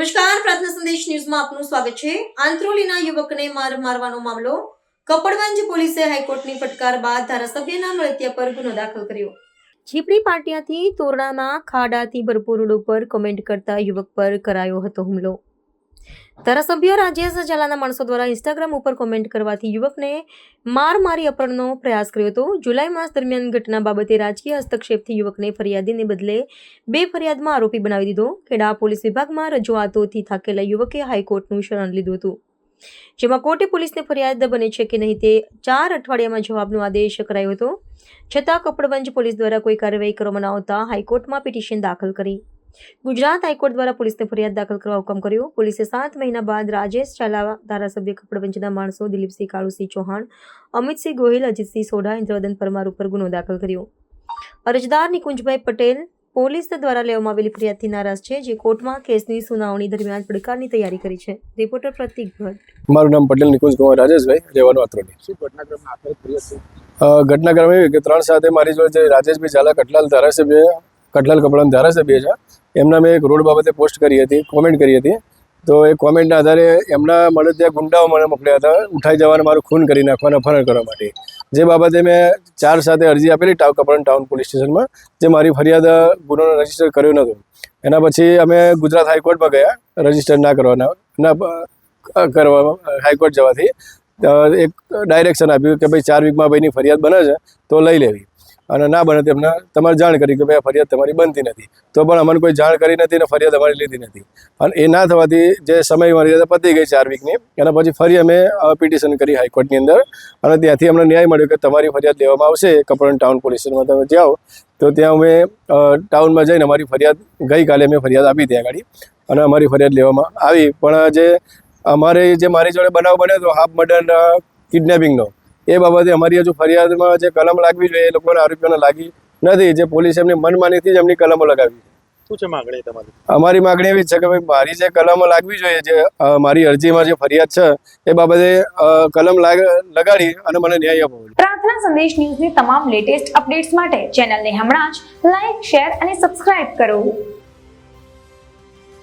નમસ્કાર, પ્રાર્થના સંદેશ ન્યૂઝમાં આપનું સ્વાગત છે. આંત્રોલીના યુવકને માર મારવાનો મામલો કપડવંજ પોલીસે હાઈકોર્ટની ફટકાર બાદ ધારાસભ્યના મળતિયા પર ગુનો દાખલ કર્યો. છીપડી પાટિયાથી તોરણાના ખાડાથી ભરપૂર રોડ ઉપર કોમેન્ટ કરતા યુવક પર કરાયો હતો હુમલો. ધારાસભ્ય રાજેશ ઝાલાના માણસો દ્વારા ઇન્સ્ટાગ્રામ ઉપર કોમેન્ટ કરવાથી યુવકને માર મારી અપહરણનો પ્રયાસ કર્યો હતો. જુલાઈ માસ દરમિયાન ઘટના બાબતે રાજકીય હસ્તક્ષેપથી યુવકને ફરિયાદીને બદલે બે ફરિયાદમાં આરોપી બનાવી દીધો. ખેડા પોલીસ વિભાગમાં રજૂઆતોથી થાકેલા યુવકે હાઈકોર્ટનું શરણ લીધું હતું. જેમાં કોર્ટે પોલીસને ફરિયાદ બને છે કે નહીં તે ચાર અઠવાડિયામાં જવાબનો આદેશ કરાયો હતો. છતાં કપડવંજ પોલીસ દ્વારા કોઈ કાર્યવાહી કરવામાં ન આવતા હાઈકોર્ટમાં પિટિશન દાખલ કરી. ગુજરાત હાઈકોર્ટ દ્વારા પોલીસને ફરિયાદ દાખલ કરવા હુકમ કર્યો. પોલીસે સાત મહિના બાદ રાજેશ ચાલાવા ધારાસભ્ય કપડવંજના માણસો દિલીપસિંહ કાળુસિંહ ચૌહાણ અમિતસિંહ ગોહિલ અજીતસિંહ સોઢા ઇન્દ્રવદન પરમાર ઉપર ગુનો દાખલ કર્યો. અરજદાર નિકુંજભાઈ પટેલ પોલીસ દ્વારા લેવામાં આવેલી ફરિયાદથી નારાજ છે જે કોર્ટમાં કેસની સુનાવણી દરમિયાન પડકારની તૈયારી કરી છે. રિપોર્ટર પ્રતિક ભટ્ટ. મારું નામ પટેલ નિકુંજ કુમાર રાજેશભાઈ રહેવાનું આત્રોડી. શું ઘટનાક્રમમાં આખરે થયું ઘટનાક્રમ એવી કે ત્રણ સાથે મારી જોડે જે રાજેશભાઈ ઝાલા કટલાલ ધારાસભ્ય કટલાલ કપડાના ધારાસભ્ય છે એમના મેં એક રોડ બાબતે પોસ્ટ કરી હતી કોમેન્ટ કરી હતી. તો એ કોમેન્ટના આધારે એમના મને ત્યાં ગુંડાઓ મને મોકલ્યા હતા, ઉઠાઈ જવાનું મારું ખૂન કરી નાખવાના અપહરણ કરવા માટે. જે બાબતે મેં ચાર સાથે અરજી આપેલી ટાઉ કપડાં ટાઉન પોલીસ સ્ટેશનમાં, જે મારી ફરિયાદ, ગુનો રજિસ્ટર કર્યો નહોતો. એના પછી અમે ગુજરાત હાઈકોર્ટમાં ગયા, રજિસ્ટર ના કરવાના, ના કરવામાં કરવા, હાઈકોર્ટ જવાથી એક ડાયરેક્શન આપ્યું કે ભાઈ ચાર વીકમાં ભાઈની ફરિયાદ બને છે, તો લઈ લેવી. અને ના બને તેમને તમારે જાણ કરી કે ભાઈ ફરિયાદ તમારી બનતી નથી. તો પણ અમને કોઈ જાણ કરી નથી અને ફરિયાદ અમારી લીધી નથી. અને એ ના થવાથી જે સમય મર્યાદા પતી ગઈ ચાર વીકની એના પછી ફરી અમે પિટિશન કરી હાઈકોર્ટની અંદર. અને ત્યાંથી અમને ન્યાય મળ્યો કે તમારી ફરિયાદ લેવામાં આવશે કપડન ટાઉન પોલીસ તમે જાઓ. તો ત્યાં અમે ટાઉનમાં જઈને અમારી ફરિયાદ ગઈકાલે અમે ફરિયાદ આપી ત્યાં ગાડી અને અમારી ફરિયાદ લેવામાં આવી. પણ જે અમારે જે મારી જોડે બનાવ બન્યો હતો હાફ મર્ડર કિડનેપિંગનો એ બાબતે અમારી હજુ ફરિયાદમાં જે કલમ લાગવી જોઈએ એ લોકોના આરોપીઓને લાગી નથી. જે પોલીસ એમની મનમાનીથી જ એમની કલમો લગાવી. શું છે માગણી તમારી? અમારી માગણી એવી છે કે ભાઈ મારી જે કલમો લાગવી જોઈએ જે મારી અરજીમાં જે ફરિયાદ છે એ બાબતે કલમ લગાડી અને મને ન્યાય આપવો પ્રાર્થના સંદેશ ન્યૂઝની તમામ લેટેસ્ટ અપડેટ્સ માટે ચેનલને હમણાં જ લાઈક શેર અને સબસ્ક્રાઇબ કરો.